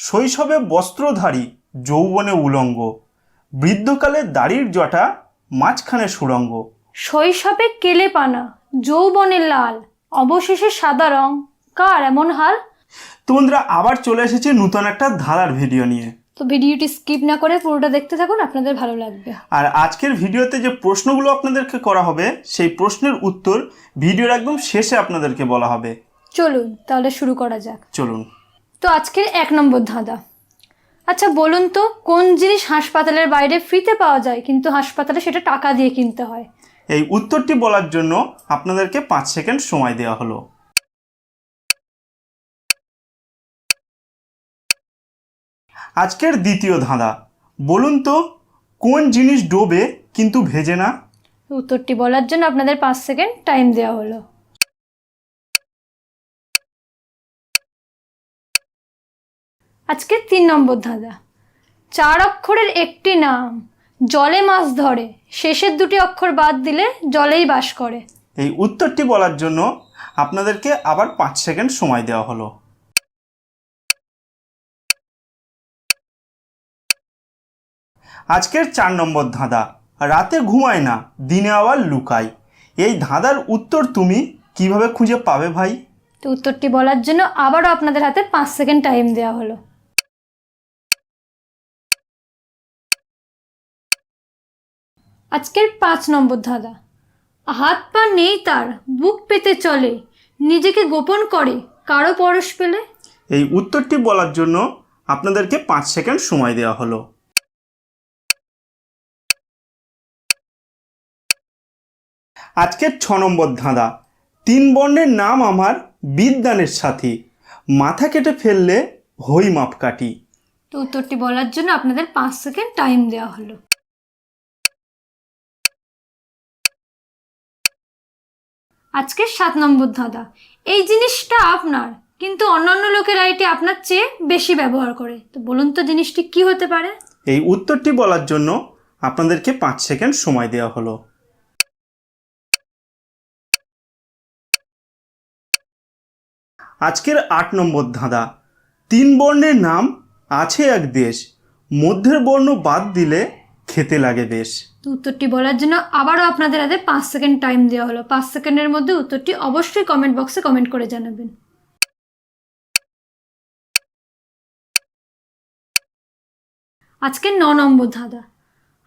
শৈশবে বস্ত্রধারী যৌবনে উলঙ্গ বৃদ্ধকালে দাড়ির জটা মাঝখানে সুরঙ্গ শৈশবে কেলে পানা যৌবনে লাল অবশেষে সাদা রং কার এমন হাল? তো বন্ধুরা আবার চলে এসেছে নূতন একটা ধারার ভিডিও নিয়ে। তো ভিডিওটি স্কিপ না করে পুরোটা দেখতে থাকুন আপনাদের ভালো লাগবে। আর আজকের ভিডিওতে যে প্রশ্নগুলো আপনাদেরকে করা হবে সেই প্রশ্নের উত্তর ভিডিওর একদম শেষে আপনাদেরকে বলা হবে। চলুন তাহলে শুরু করা যাক। চলুন। তো আজকের এক নম্বর ধাঁধা। আচ্ছা বলুন তো কোন জিনিস হাসপাতালের বাইরে ফ্রিতে পাওয়া যায় কিন্তু হাসপাতালে সেটা টাকা দিয়ে কিনতে হয়? এই উত্তরটি বলার জন্য আপনাদেরকে পাঁচ সেকেন্ড সময় দেওয়া হলো। আজকের দ্বিতীয় ধাঁধা। বলুন তো কোন জিনিস ডোবে কিন্তু ভেজে না? উত্তরটি বলার জন্য আপনাদের পাঁচ সেকেন্ড টাইম দেওয়া হলো। আজকে তিন নম্বর ধাঁধা। চার অক্ষরের একটি নাম জলে মাছ ধরে। শেষের দুটি অক্ষর বাদ দিলে জলেই বাস করে। এই উত্তরটি বলার জন্য আপনাদেরকে আবার পাঁচ সেকেন্ড সময় দেওয়া হলো। আজকের চার নম্বর ধাঁধা রাতে ঘুমায় না দিনে আবার লুকায়। এই ধাঁধার উত্তর তুমি কীভাবে খুঁজে পাবে ভাই? তো উত্তরটি বলার জন্য আবারও আপনাদের হাতে পাঁচ সেকেন্ড টাইম দেওয়া হলো। আজকের পাঁচ নম্বর ধাঁধা। হাত পা নেই তার বুক পেতে চলে নিজেকে গোপন করে কারও পরশ পেলে? এই উত্তরটি বলার জন্য আপনাদেরকে পাঁচ সেকেন্ড সময় দেওয়া হলো। আজকের ছ নম্বর ধাঁধা। তিন বর্ণের নাম আমার বিদ্যানের সাথী। মাথা কেটে ফেললে হই মাপকাঠি। তো উত্তরটি বলার জন্য আপনাদের পাঁচ সেকেন্ড টাইম দেওয়া হলো। আজকের সাত নম্বর ধাঁধা। এই জিনিসটা আপনার, কিন্তু অন্যান্য লোকেরা এটি আপনার চেয়ে বেশি ব্যবহার করে। তো বলুন তো জিনিসটি কি হতে পারে? এই উত্তরটি বলার জন্য আপনাদেরকে পাঁচ সেকেন্ড সময় দেওয়া হলো। আজকের আট নম্বর ধাঁধা। তিন বর্ণের নাম আছে এক দেশ, মধ্যের বর্ণ বাদ দিলে খেতে লাগে বেশ। তো উত্তরটি বলার জন্য আবারও আপনাদের হাতে পাঁচ সেকেন্ড টাইম দেওয়া হলো। পাঁচ সেকেন্ডের মধ্যে উত্তরটি অবশ্যই কমেন্ট বক্সে কমেন্ট করে জানাবেন। আজকের ন নম্বর ধাঁধা।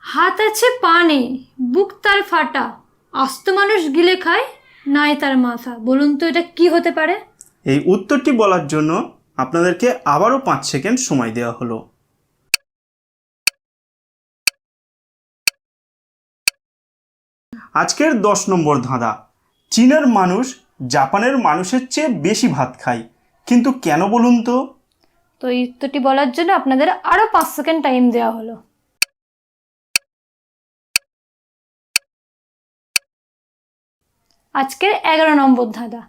হাত আছে পা নেই বুক তার ফাটা আস্ত মানুষ গিলে খায় নাই তার মাথা। বলুন তো এটা কি হতে পারে? এই উত্তরটি বলার জন্য আপনাদেরকে আবারও পাঁচ সেকেন্ড সময় দেওয়া হলো। আজকের দশ নম্বর ধাঁধা। চীনের মানুষ জাপানের মানুষের চেয়ে বেশি ভাত খায়। কিন্তু কেন বলুন তো? তো এই উত্তরটি বলার জন্য আপনাদের আরও পাঁচ সেকেন্ড টাইম দেওয়া হলো। আজকের এগারো নম্বর ধাঁধা।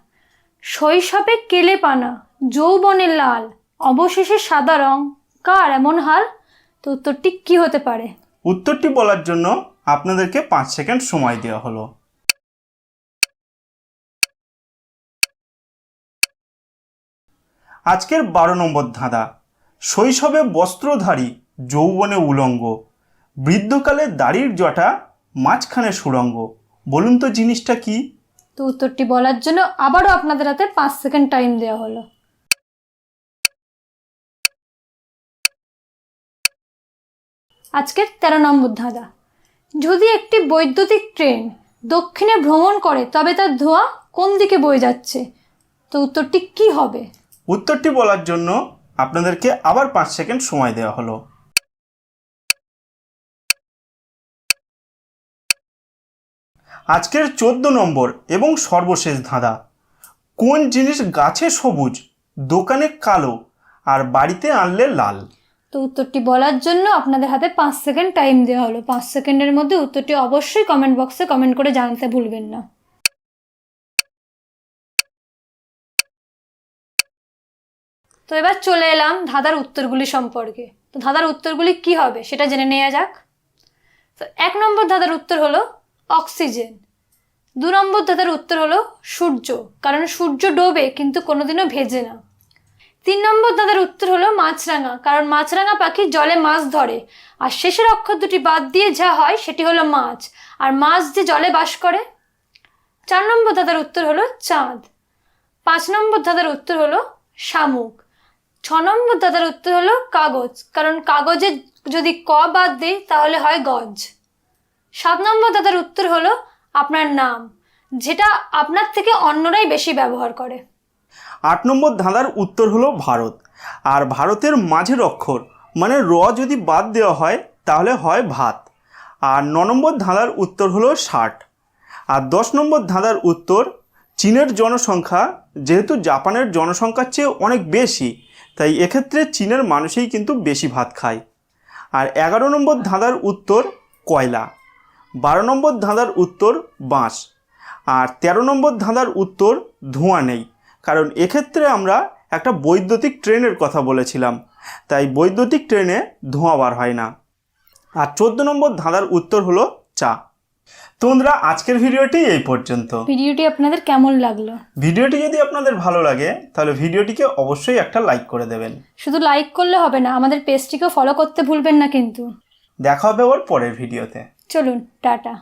শৈশবে কেলে পানা যৌবনে লাল অবশেষে সাদা রং। কার এমন হাল? তো উত্তরটি কি হতে পারে? উত্তরটি বলার জন্য আপনাদেরকে পাঁচ সেকেন্ড সময় দেওয়া হলো। আজকের বারো নম্বর ধাঁধা, শৈশবে বস্ত্রধারী যৌবনে উলঙ্গ, বৃদ্ধকালে দাড়ির জটা, মাঝখানে সুরঙ্গ বলুন তো জিনিসটা কি? তো উত্তরটি বলার জন্য আবারও আপনাদের হাতে পাঁচ সেকেন্ড টাইম দেওয়া হলো। আজকের তেরো নম্বর ধাঁধা যদি একটি বৈদ্যুতিক ট্রেন দক্ষিণে ভ্রমণ করে, তবে তার ধোঁয়া কোন দিকে বয়ে যাচ্ছে? তো উত্তরটি কি হবে? উত্তরটি বলার জন্য আপনাদেরকে আবার পাঁচ সেকেন্ড সময় দেওয়া হলো। আজকের চোদ্দ নম্বর এবং সর্বশেষ ধাঁধা। কোন জিনিস গাছে সবুজ, দোকানে কালো, আর বাড়িতে আনলে লাল? তো উত্তরটি বলার জন্য আপনাদের হাতে পাঁচ সেকেন্ড টাইম দেওয়া হলো। পাঁচ সেকেন্ডের মধ্যে উত্তরটি অবশ্যই কমেন্ট বক্সে কমেন্ট করে জানাতে ভুলবেন না। তো এবার চলে এলাম ধাঁধার উত্তরগুলি সম্পর্কে। তো ধাঁধার উত্তরগুলি কি হবে সেটা জেনে নেওয়া যাক। তো এক নম্বর ধাঁধার উত্তর হলো অক্সিজেন দু নম্বর ধাঁধার উত্তর হলো সূর্য। কারণ সূর্য ডোবে, কিন্তু কোনোদিনও ভেজে না। তিন নম্বর দাদার উত্তর হলো মাছরাঙা, কারণ মাছরাঙা পাখি জলে মাছ ধরে। আর শেষের অক্ষর দুটি বাদ দিয়ে যা হয় সেটি হলো মাছ। আর মাছ যে জলে বাস করে, চার নম্বর দাদার উত্তর হলো চাঁদ। পাঁচ নম্বর দাদার উত্তর হলো শামুক। ছ নম্বর দাদার উত্তর হলো কাগজ, কারণ কাগজে যদি ক বাদ দিই তাহলে হয় গজ। সাত নম্বর দাদার উত্তর হলো আপনার নাম, যেটা আপনার থেকে অন্যরাই বেশি ব্যবহার করে। আট নম্বর ধাঁধার উত্তর হলো ভারত। আর ভারতের মাঝের অক্ষর মানে র যদি বাদ দেওয়া হয়, তাহলে হয় ভাত। আর ন নম্বর ধাঁধার উত্তর হলো ষাট। আর দশ নম্বর ধাঁধার উত্তর, চীনের জনসংখ্যা, যেহেতু জাপানের জনসংখ্যার চেয়ে অনেক বেশি, তাই এক্ষেত্রে চীনের মানুষই কিন্তু বেশি ভাত খায়। আর এগারো নম্বর ধাঁধার উত্তর, কয়লা। বারো নম্বর ধাঁধার উত্তর, বাঁশ। আর তেরো নম্বর ধাঁধার উত্তর, ধোঁয়া নেই। কারণ এক্ষেত্রে আমরা একটা বৈদ্যুতিক ট্রেনের কথা বলেছিলাম তাই বৈদ্যুতিক ট্রেনে ধোঁয়া বার হয় না। আর চোদ্দ নম্বর ধাঁধার উত্তর হলো চা। তো বন্ধুরা আজকের ভিডিওটি এই পর্যন্ত। ভিডিওটি আপনাদের কেমন লাগল? ভিডিওটি যদি আপনাদের ভালো লাগে তাহলে ভিডিওটিকে অবশ্যই একটা লাইক করে দেবেন। শুধু লাইক করলে হবে না আমাদের পেজটিকেও ফলো করতে ভুলবেন না কিন্তু। দেখা হবে আবার পরের ভিডিওতে। চলুন টাটা।